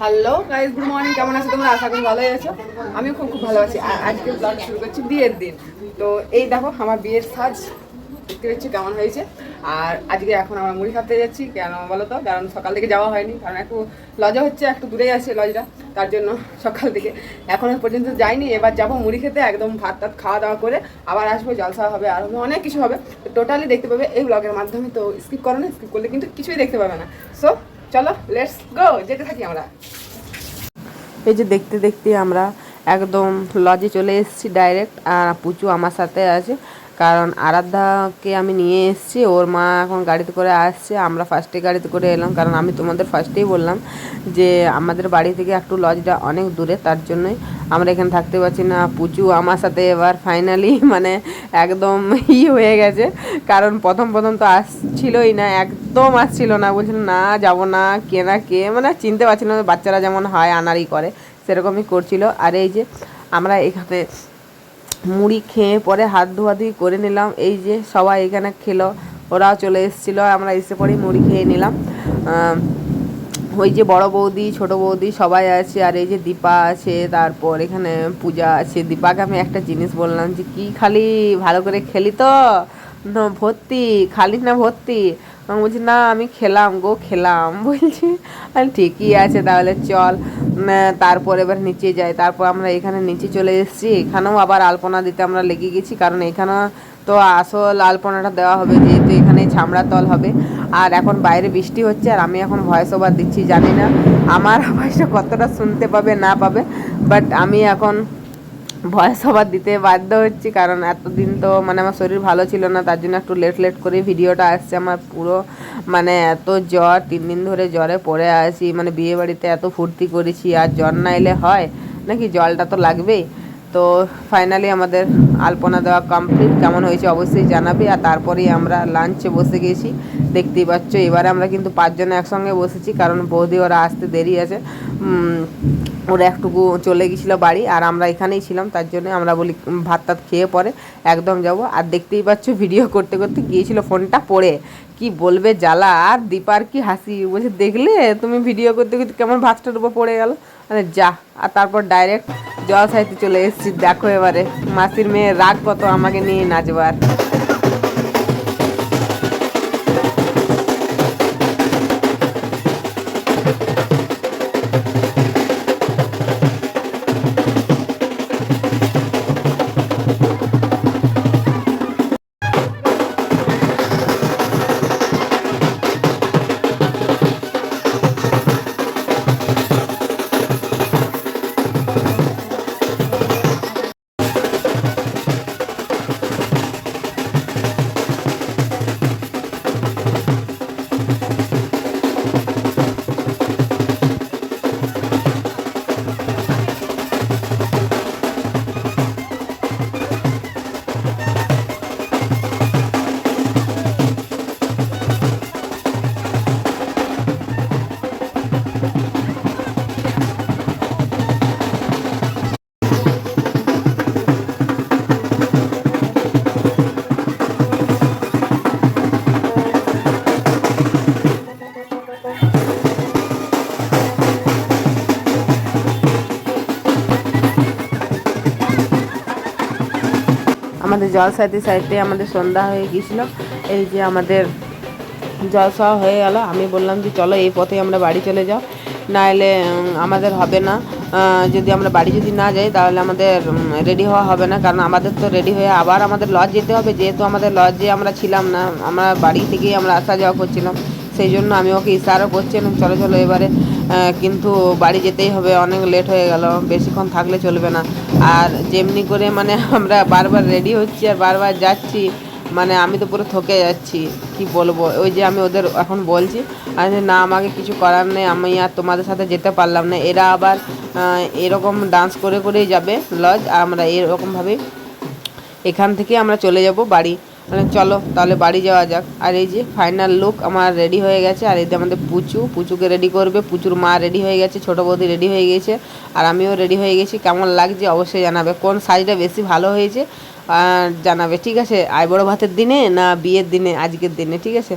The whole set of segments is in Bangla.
হ্যালো গাইস গুড মর্নিং কেমন আছো তোমরা? আশা করি ভালোই আছো। আমিও খুব খুব ভালো আছি। আর আজকে ব্লগ শুরু করছি বিয়ের দিন। তো এই দেখো, আমার বিয়ের সাজ। দেখতে পাচ্ছি কেমন হয়েছে। আর আজকে এখন আমরা মুড়ি খাতে যাচ্ছি। কেন বলো তো? কারণ সকাল থেকে যাওয়া হয়নি। কারণ একটু লজা হচ্ছে, একটু দূরে আছে লজটা। তার জন্য সকাল থেকে এখনও পর্যন্ত যাইনি। এবার যাব মুড়ি খেতে, একদম ভাত টাত খাওয়া দাওয়া করে আবার আসব। জলসা হবে, আর অনেক কিছু হবে। তো টোটালি দেখতে পাবে এই ব্লগের মাধ্যমে। তো স্কিপ করো না স্কিপ করলে কিন্তু কিছুই দেখতে পাবে না। সো চলো লেটস গো যেতে থাকি আমরা। এই যে দেখতে দেখতে আমরা একদম লজে চলে এসেছি ডাইরেক্ট আর পুচু আমার সাথে আছে, কারণ আরাধ্যাকে আমি নিয়ে এসেছি, ওর মা এখন গাড়িতে করে আসছে, আমরা ফার্স্টে গাড়িতে করে এলাম, কারণ আমি তোমাদের ফার্স্টেই বললাম যে আমাদের বাড়ি থেকে একটু লজটা অনেক দূরে, তার জন্যই আমরা এখানে থাকতে পারছি না। পুচু আমার সাথে এবার ফাইনালি মানে একদম ই হয়ে গেছে। কারণ প্রথম প্রথম তো আসছিলই না, একদম আসছিল না। বলছিল, না, যাব না, কে না কে? মানে চিনতে পারছিল না, বাচ্চারা যেমন হয়, আনারই করে, সেরকমই করছিল। আর এই যে আমরা এখানে মুড়ি খেয়ে পরে হাত ধোয়াধুয়ি করে নিলাম। এই যে সবাই এখানে খেলো, ওরাও চলে এসেছিল, আমরা এসে পরেই মুড়ি খেয়ে নিলাম। ওই যে বড় বৌদি, ছোট বৌদি সবাই আছে, আর এই যে দীপা আছে, তারপর এখানে পূজা আছে। দীপাকে আমি একটা জিনিস বললাম যে, কি খালি? ভালো করে খেলি তো? ভর্তি। খালি না ভর্তি? আমি বলছি, না, আমি খেলাম গো, খেলাম। বলছি ঠিকই আছে, তাহলে চল। তারপর এবার নিচে যাই। তারপর আমরা এখানে নিচে চলে এসেছি। এখানেও আবার আলপনা দিতে আমরা লেগে গেছি, কারণ এখানে তো আসল আলপনাটা দেওয়া হবে, যেহেতু এখানে ছামড়া তল হবে। আর এখন বাইরে বৃষ্টি হচ্ছে আর আমি এখন ভয়েস ওভার দিচ্ছি, জানি না আমার ভয়েসটা কতটা শুনতে পাবে, না পাবে বাট আমি এখন ভয়েস ওভার দিতে বাধ্য হচ্ছি কারণ এতদিন তো মানে আমার শরীর ভালো ছিল না, তার জন্য একটু লেট লেট করে ভিডিওটা আসছে। আমার পুরো মানে এত জ্বর, তিন দিন ধরে জ্বরে পড়ে আছি মানে বিয়ে বাড়িতে এত ফুর্তি করেছি, আর জ্বর না এলে হয়? নাকি জলটা তো লাগবেই। তো ফাইনালি আমাদের আলপনা দেওয়া কমপ্লিট কেমন হয়েছে অবশ্যই জানাবে। আর তারপরেই আমরা লাঞ্চে বসে গেছি। দেখতেই পাচ্ছ, এবারে আমরা কিন্তু পাঁচজনে একসঙ্গে বসেছি, কারণ বৌদি ওরা আসতে দেরি আছে। ওরা একটুকু চলে গেছিল বাড়ি, আর আমরা এখানেই ছিলাম, তার জন্য আমরা বলি ভাত টাত খেয়ে পরে একদম যাব। আর দেখতেই পাচ্ছ ভিডিও করতে করতে গিয়েছিল ফোনটা পড়ে। কি বলবে জ্বালা, আর দীপার কি হাসি? বলছে, দেখলে? তুমি ভিডিও করতে করতে কেমন ভাতটার উপর পড়ে গেল। মানে যা, আর তারপর ডাইরেক্ট জল সাইতে চলে এসেছি। দেখো এবারে, মাসির মেয়ে রাগ কত আমাকে নিয়ে নাচবার। আমাদের জল সাইতে সাইতে আমাদের সন্ধ্যা হয়ে গিয়েছিল। এই যে আমাদের জল খাওয়া হয়ে গেল। আমি বললাম যে, চলো এই পথে আমরা বাড়ি চলে যাও। নাহলে আমাদের হবে না। যদি আমরা বাড়ি যদি না যাই, তাহলে আমাদের রেডি হওয়া হবে না। কারণ আমাদের তো রেডি হয়ে আবার আমাদের লজ যেতে হবে। যেহেতু আমাদের লজে আমরা ছিলাম না, আমরা বাড়ি থেকেই আমরা আসা যাওয়া করছিলাম। সেই জন্য আমি ওকে ইশারা করছিলাম চলো চলো এবারে কিন্তু বাড়ি যেতেই হবে অনেক লেট হয়ে গেল বেশিক্ষণ থাকলে চলবে না। আর যেমনি করে মানে আমরা বারবার রেডি হচ্ছি আর বারবার যাচ্ছি মানে আমি তো পুরো থকে যাচ্ছি কি বলব? ওই যে আমি ওদের এখন বলছি যে, না আমাকে কিছু করার নেই আমি আর তোমাদের সাথে যেতে পারলাম না। এরা আবার এরকম ডান্স করে করেই যাবে লজ আর আমরা এরকমভাবে এখান থেকে আমরা চলে যাব বাড়ি। চলো, তাহলে বাড়ি যাওয়া যাক। আর এই যে ফাইনাল লুক আমার রেডি হয়ে গেছে, আর এই যে আমাদের পুচু, পুচুকে রেডি করবে, পুচুর মা রেডি হয়ে গেছে, ছোটো বৌদি রেডি হয়ে গেছে আর আমিও রেডি হয়ে গেছি। কেমন লাগছে অবশ্যই জানাবে, কোন সাইজটা বেশি ভালো হয়েছে জানাবে, ঠিক আছে? আইবড়ো ভাতের দিনে না বিয়ের দিনে, আজকের দিনে, ঠিক আছে?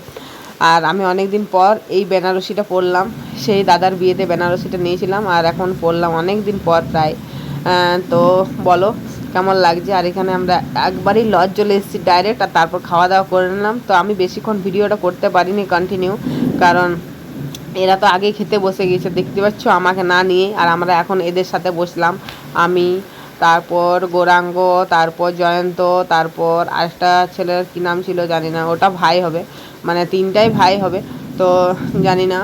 আর আমি অনেক দিন পর এই বেনারসিটা পরলাম, সেই দাদার বিয়েতে বেনারসিটা নিয়েছিলাম, আর এখন পরলাম অনেক দিন পর প্রায়। তো বলো কেমন লাগছে? আর এখানে আমরা একবারই লজ চলে এসেছি ডাইরেক্ট আর তারপর খাওয়া দাওয়া করে নিলাম। তো আমি বেশিক্ষণ ভিডিওটা করতে পারিনি কন্টিনিউ কারণ এরা তো আগেই খেতে বসে গিয়েছে। দেখতে পাচ্ছ, আমাকে না নিয়ে আর আমরা এখন এদের সাথে বসলাম। আমি, তারপর গৌরাঙ্গ, তারপর জয়ন্ত, তারপর আরেকটা ছেলের কী নাম ছিল জানি না, ওটা ভাই হবে। মানে তিনটাই ভাই হবে। তো জানি না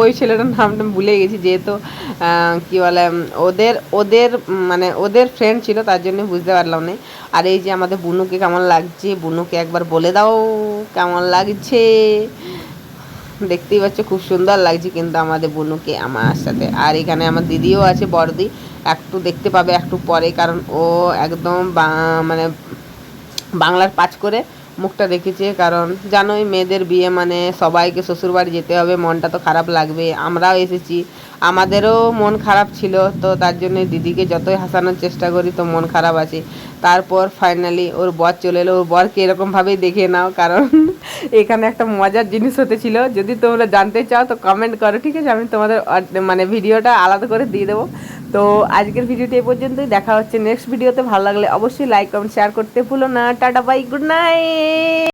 ওই ছেলেটার নামটা ভুলে গেছি, যেহেতু কি বলে ওদের ওদের মানে ওদের ফ্রেন্ড ছিল, তার জন্য বুঝতে পারলাম না। আর এই যে আমাদের বুনুকে কেমন লাগছে, বুনুকে একবার বলে দাও কেমন লাগছে। দেখতেই পাচ্ছ, খুব সুন্দর লাগছে কিন্তু আমাদের বুনুকে, আমার সাথে। আর এখানে আমার দিদিও আছে, বড়দি, একটু দেখতে পাবে একটু পরে, কারণ ও একদম মানে বাংলার পাঁচ করে মুখটা দেখেছে, কারণ জানোই মেয়েদের বিয়ে মানে সবাইকে শ্বশুরবাড়ি যেতে হবে, মনটা তো খারাপ লাগবে। আমরাও এসেছি, আমাদেরও মন খারাপ ছিল, তো তার জন্য দিদিকে যতই হাসানোর চেষ্টা করি, তো মন খারাপ আছে। তারপর ফাইনালি ওর বর চলে এলো, ওর বরকে এরকমভাবেই দেখে নাও, কারণ এখানে একটা মজার জিনিস হতে ছিল যদি তোমরা জানতে চাও, তো কমেন্ট করো, ঠিক আছে? আমি তোমাদের মানে ভিডিওটা আলাদা করে দিয়ে দেবো। তো আজকের ভিডিওটি এ পর্যন্তই। দেখা হচ্ছে নেক্সট ভিডিওতে ভালো লাগলে অবশ্যই লাইক কমেন্ট শেয়ার করতে ভুলো না। Tata bye good night